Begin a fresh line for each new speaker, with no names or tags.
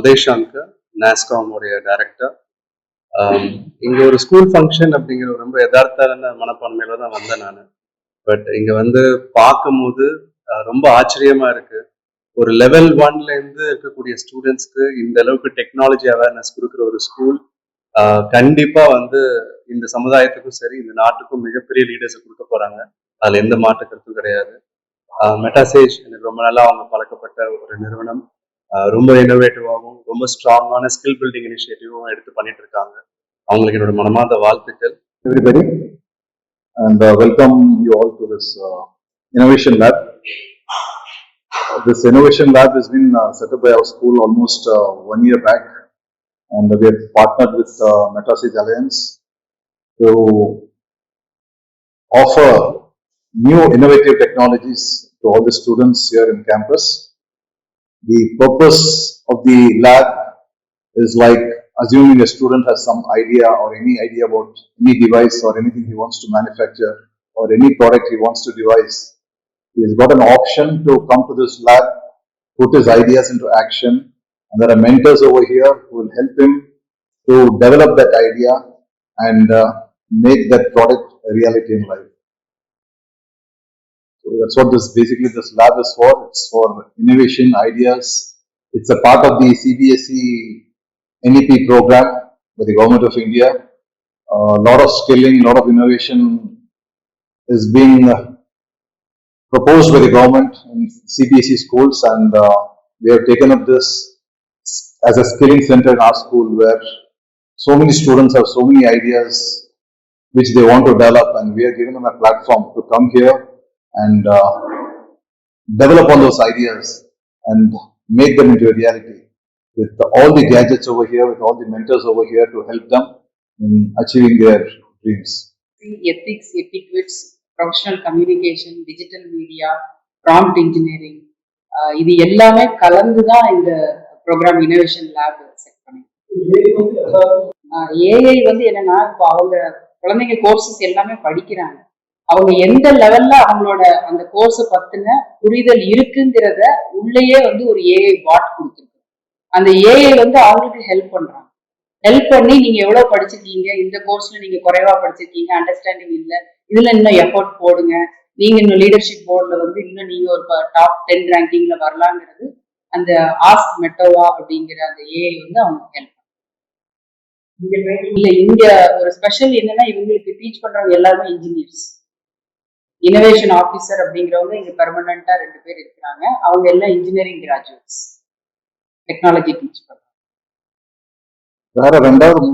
Uday Shankar நாஸ்காமுடைய director இங்க ஒரு school function அப்படிங்கிற ரொம்ப யதார்த்தான மனப்பான்மையில தான் வந்தேன் நான். பட் இங்க வந்து பார்க்கும்போது ரொம்ப ஆச்சரியமா இருக்கு. ஒரு லெவல் ஒன்ல இருந்து இருக்கக்கூடிய ஸ்டூடெண்ட்ஸ்க்கு இந்த அளவுக்கு டெக்னாலஜி அவேர்னஸ் கொடுக்குற ஒரு ஸ்கூல் கண்டிப்பா வந்து இந்த சமுதாயத்துக்கும் சரி இந்த நாட்டுக்கும் மிகப்பெரிய லீடர்ஸ் கொடுக்க போறாங்க. அதுல எந்த மாற்று கருத்தும் கிடையாது. மெட்டாசேஜ் எனக்கு ரொம்ப நல்லா அவங்க பழக்கப்பட்ட ஒரு நிறுவனம். ரொம்ப இன்னோவேட்டிவாகவும் ரொம்ப ஸ்ட்ராங்கான ஸ்கில் பில்டிங் இனிஷியேட்டிவும் எடுத்து பண்ணிட்டு இருக்காங்க அவங்களுக்கு என்னோட மனமார்ந்த வாழ்த்துக்கள்
everybody and uh, welcome you all to this uh, innovation lab. This innovation lab has been uh, set up by our school almost uh, one year back and we have partnered with uh, Metasage Alliance to offer new innovative technologies to all the students here in campus. The purpose of the lab is like assuming a student has some idea or any idea about any device or anything he wants to manufacture or any product he wants to devise. He has got an option to come to this lab, put his ideas into action, and there are mentors over here who will help him to develop that idea and uh, make that product a reality in life. That's what this basically this lab is for. It's for innovation ideas. It's a part of the CBSE NEP program by the government of India. A lot of skilling, a lot of innovation is being uh, proposed by the government in CBSE schools, and uh, we have taken up this as a skilling center in our school where so many students have so many ideas which they want to develop, and we are giving them a platform to come here and uh, develop on those ideas and make them into a reality with all the gadgets over here, with all the mentors over here to help them in achieving their dreams.
ethics, etiquettes, professional communication, digital media, prompt engineering இது எல்லாமே கலந்து தான் இந்த program innovation lab set பண்ணி AI வந்து என்னன்னா இப்போ அவங்க குழந்தைங்க கோர்சஸ் எல்லாமே படிக்கிறாங்க அவங்க எந்த லெவல்ல அவங்களோட அந்த கோர்ஸை பத்தின புரிதல் இருக்குங்கிறத உள்ளேயே வந்து ஒரு ஏஐ பாட் கொடுத்துருக்கு. அந்த ஏஐ வந்து அவங்களுக்கு ஹெல்ப் பண்றாங்க. ஹெல்ப் பண்ணி நீங்க எவ்வளவு படிச்சிருக்கீங்க? இந்த கோர்ஸ்ல நீங்க குறைவா படிச்சிருக்கீங்க? அண்டர்ஸ்டாண்டிங் இல்லை. இதுல இன்னும் எஃபோர்ட் போடுங்க. நீங்க இன்னும் லீடர்ஷிப் போர்டுல வந்து இன்னும் நீங்க ஒரு டாப் டென் ரேங்கிங்ல வரலாங்கிறது அந்த ஆஸ்க் மெட்டோவா அப்படிங்கிற அந்த ஏஐ வந்து அவங்க ஹெல்ப் இல்ல இங்க ஒரு ஸ்பெஷல் என்னன்னா இவங்களுக்கு டீச் பண்றவங்க எல்லாருமே இன்ஜினியர்ஸ் இனோவேஷன் ஆஃபீஸர் அப்படிங்கிறவங்க இங்க பெர்மனண்டா ரெண்டு பேர் இருக்கிறாங்க. அவங்க எல்லாம் இன்ஜினியரிங் கிராஜுவேட்ஸ் டெக்னாலஜி டீச் பண்ணுறாங்க
வேற ரெண்டாவது